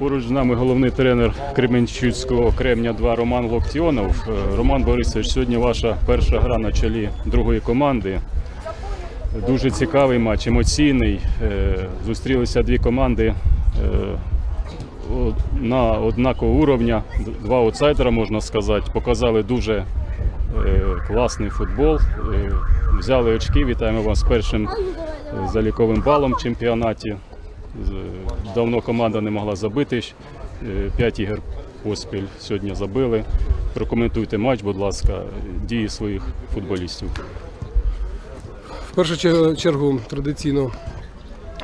Поруч з нами головний тренер Кременчуцького Кремня 2 Роман Локтіонов. Е, Роман Борисович, сьогодні ваша перша гра на чолі другої команди. Дуже цікавий матч, емоційний. Е, Зустрілися дві команди е, на однакового уровня. Два аутсайдера, можна сказати. Показали дуже класний футбол. Взяли очки. Вітаємо вас з першим заліковим балом в чемпіонаті. Давно команда не могла забити. е, П'ять ігор поспіль сьогодні забили. Прокоментуйте матч, будь ласка, дії своїх футболістів. В першу чергу традиційно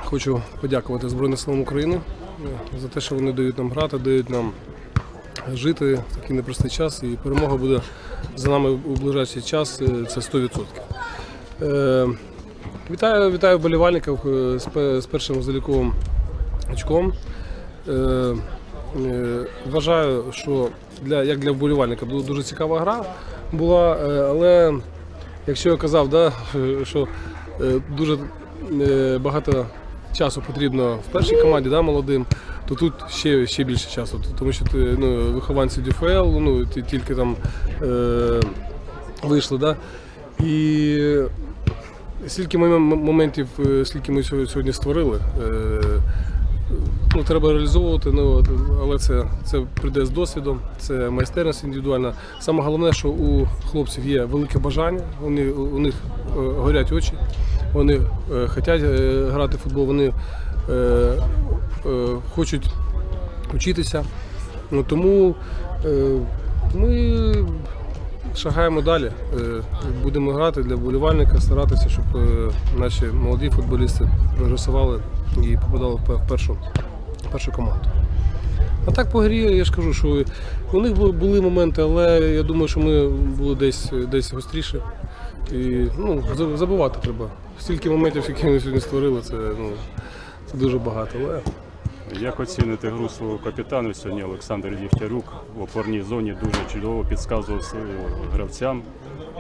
хочу подякувати Збройним силам України е, за те, що вони дають нам грати, дають нам жити в такий непростий час, і перемога буде за нами у ближайший час. е, Це 100%. Вітаю, вітаю вболівальників е, з першим заліковим очком. Е, е, Вважаю, що для, як для вболівальника дуже цікава гра була, але Якщо я казав, да, що дуже багато часу потрібно в першій команді да, молодим, то тут ще, ще більше часу. Тому що ти, ну, вихованці ДФЛ, ну, ті- тільки там е, вийшли. Да? І скільки ми моментів, е, скільки ми сьогодні створили, е, ну, треба реалізовувати, ну, але це, це прийде з досвідом, це майстерність індивідуальна. Саме головне, що у хлопців є велике бажання, вони, у них е, горять очі, вони хочуть грати в футбол, вони хочуть вчитися. Ну, тому ми шагаємо далі. Е, Будемо грати для вболівальника, старатися, щоб е, наші молоді футболісти прогресували і попадали в першу, в першу команду. А так по грі я ж кажу, що у них були, моменти, але я думаю, що ми були десь, десь гостріше. І ну, забувати треба. Стільки моментів, які ми сьогодні створили, це, ну, це дуже багато. Але Як оціните гру свого капітану сьогодні Олександр Дігтярук в опорній зоні дуже чудово підказував своїм гравцям.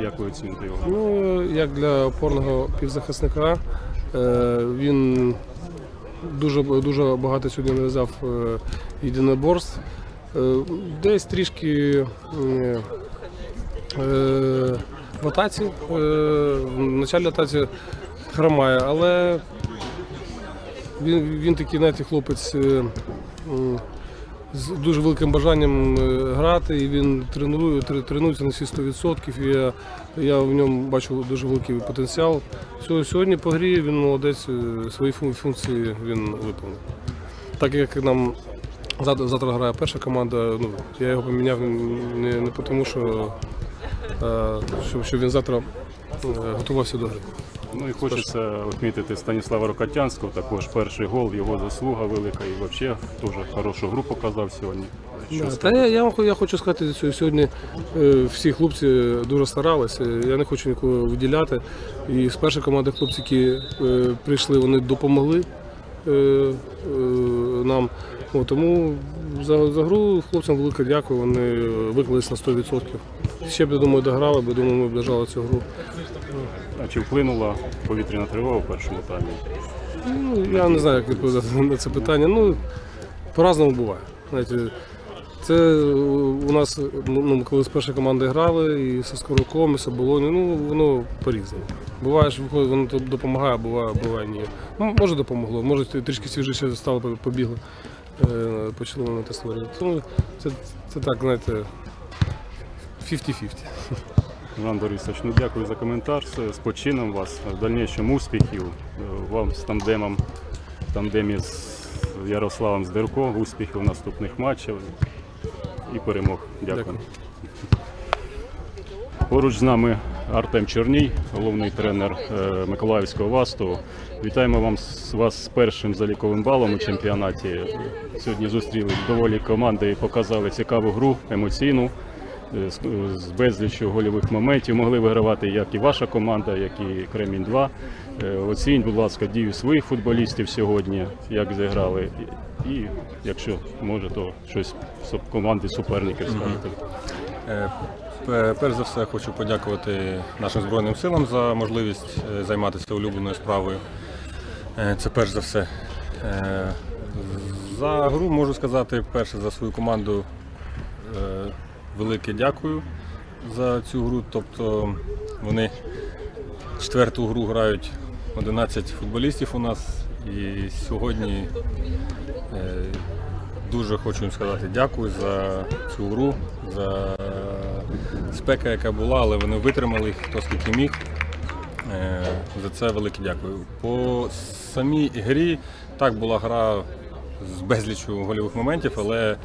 Як ви оціните його? Ну, як для опорного півзахисника, е, він дуже, дуже багато сьогодні нав'язав е, єдиноборств. Е, Десь трішки е, е, в атаці, е, в началі атаці хромає, але він, він такий, знаєте, хлопець е, з дуже великим бажанням е, грати, і він тренує, тренується на всі 100%. І я, я в ньому бачу дуже великий потенціал. Сьогодні по грі він молодець, е, свої функції він виповнив. Так як нам завтра, грає перша команда, ну, я його поміняв не, не тому, що, що, що він завтра готувався до гри. Ну і хочеться відмітити Станіслава Рокотянського, також перший гол, його заслуга велика і взагалі теж хорошу гру показав сьогодні. Що Да, Та сказати? я, я, вам хо- я хочу сказати, що сьогодні е, всі хлопці дуже старалися. Я не хочу нікого виділяти. І з першої команди хлопці, які е, прийшли, вони допомогли е, е, нам. О, тому за, за гру хлопцям велике дякую. Вони виклались на 100%. Ще б, я думаю, дограли, бо думаю, ми б дожали цю гру. Чи вплинула повітряна тривога в першому таймі? Ну, я не знаю, як відповідати на це питання. Ну, по-разному буває. Знаєте, це у нас, ну, коли з першої команди грали, і з Скороком, і з Оболоні, ну, воно по-різному. Буває, що виходить, воно допомагає, буває, буває ні. Ну, може допомогло, може трішки свіжіше стало, побігли, е, почали на те створювати. Ну, це, це так, знаєте, 50-50. Іван Борисович, ну дякую за коментар. З почином вас. В дальнішому успіхів. Е, Вам з тандемом, в тандемі з Ярославом Здерко, успіхів наступних матчах і перемог. Дякую. Дякую. Поруч з нами Артем Чорній, головний тренер е, Миколаївського ВАСТу. Вітаємо вам з вас з першим заліковим балом у чемпіонаті. Сьогодні зустріли доволі команди і показали цікаву гру, емоційну, з- з безліччю гольових моментів. Могли вигравати як і ваша команда, як і Кремінь 2. Е, Оцініть, будь ласка, дію своїх футболістів сьогодні, як зіграли. І, якщо може, то щось команди суперників скажете. Е, Перш за все хочу подякувати нашим Збройним силам за можливість е, займатися улюбленою справою. Е, Це перш за все. Е, За гру можу сказати перше за свою команду е, велике дякую за цю гру. Тобто вони четверту гру грають 11 футболістів у нас. І сьогодні е, дуже хочу їм сказати дякую за цю гру, за спека, яка була, але вони витримали хто скільки міг. Е, За це велике дякую. По самій грі так була гра з безлічу гольових моментів, але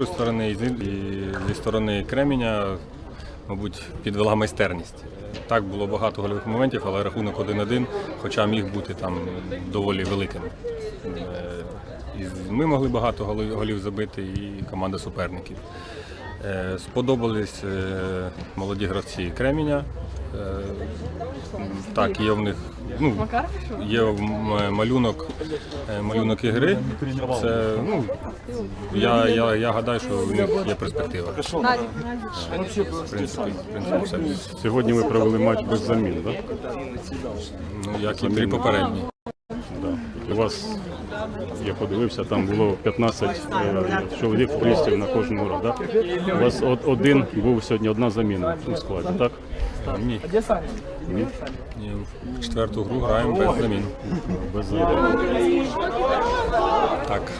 нашої сторони і зі сторони Кременя, мабуть, підвела майстерність. Так було багато гольових моментів, але рахунок 1-1, хоча міг бути там доволі великим. Е, І ми могли багато голів забити, і команда суперників. Е, Сподобались е, молоді гравці Кременя. Е, Так, є в них ну, є малюнок, малюнок ігри. Це, ну, я, я, я гадаю, що в них є перспектива. В принципі, в принципі, все. Сьогодні ви провели матч без замін, так? Ну, як і три попередні. Да. У вас, я подивився, там було 15 е, чоловік футболістів на кожну гру, так? У вас од- один був сьогодні одна заміна у складі, так? Ні, Ні? ні, в четверту гру граємо без замін. Без замін. Так,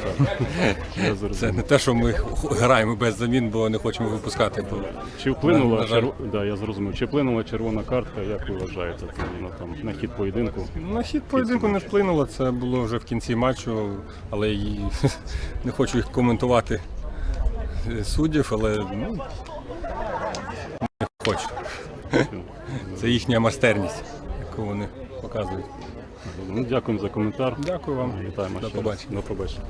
це не те, що ми граємо без замін, бо не хочемо випускати. Бо Чи вплинула На черв... да, я зрозумів. Чи вплинула червона картка, як ви вважаєте, ну, там, на хід поєдинку? На хід поєдинку не вплинуло, це було вже в кінці матчу, але і не хочу їх коментувати е, суддів, але ну, не хочу. Це їхня майстерність, яку вони показують. Ну, дякуємо за коментар. Дякую вам. Вітаємо До ще раз. побачення. До побачення.